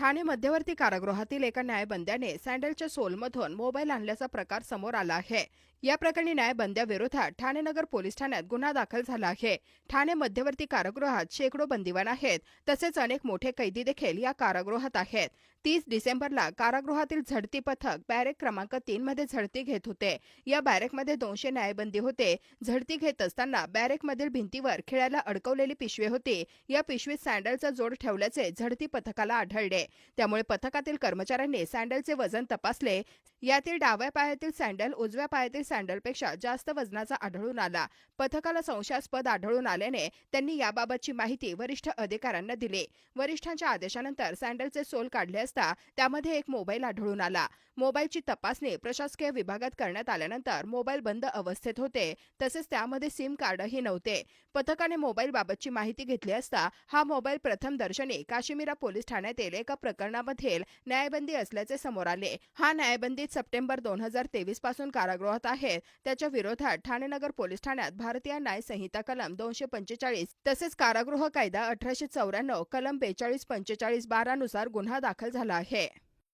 ठाणे मध्यवर्ती कारागृहातील एका न्यायबंद्याने सँडलच्या सोलमधून मोबाईल आणल्याचा प्रकार समोर आला आहे. या प्रकरणी न्यायबंद्याविरोधात ठाणे नगर पोलीस ठाण्यात गुन्हा दाखल झाला आहे. ठाणे मध्यवर्ती कारागृहात शेकडो बंदिवान आहेत. तसेच अनेक मोठे कैदी देखील या कारागृहात आहेत. तीस डिसेंबरला कारागृहातील झडती पथक बॅरेक क्रमांक तीन मध्ये झडती घेत होते. या बॅरेकमध्ये दोनशे न्यायबंदी होते. झडती घेत असताना बॅरेकमधील भिंतीवर खिळ्याला अडकवलेली पिशवी होती. या पिशवीत सँडलचा जोड ठेवल्याचे झडती पथकाला आढळले. त्यामुळे पथकातील कर्मचाऱ्यांनी सँडलचे वजन तपासले. यातील डाव्या पायातील सँडल उजव्या पायातील सँडलपेक्षा जास्त वजनाचा आढळून आला. पथकाला संशयास्पद आढळून आल्याने त्यांनी याबाबतची माहिती वरिष्ठ अधिकाऱ्यांना दिली. वरिष्ठांच्या आदेशानंतर सँडलचे सोल काढले असता त्यामध्ये एक मोबाईल आढळून आला. मोबाईलची तपासणी प्रशासकीय विभागात करण्यात आल्यानंतर मोबाईल बंद अवस्थेत होते. तसेच त्यामध्ये सिम कार्डही नव्हते. पथकाने मोबाईल बाबतची माहिती घेतली असता हा मोबाईल प्रथम दर्शनी काश्मीरा पोलीस ठाण्यातील एका प्रकरणामधील न्यायबंदी असल्याचे समोर आले. हा न्यायबंदीत सप्टेंबर दोन हजार तेवीसपासून कारागृहात आहे. त्याच्या विरोधात ठाणे नगर पोलीस ठाण्यात भारतीय न्याय संहिता कलम दोनशे पंचेचाळीस तसेच कारागृह कायदा अठराशे चौऱ्याण्णव कलम बेचाळीस पंचेचाळीस बारानुसार गुन्हा दाखल झाला आहे.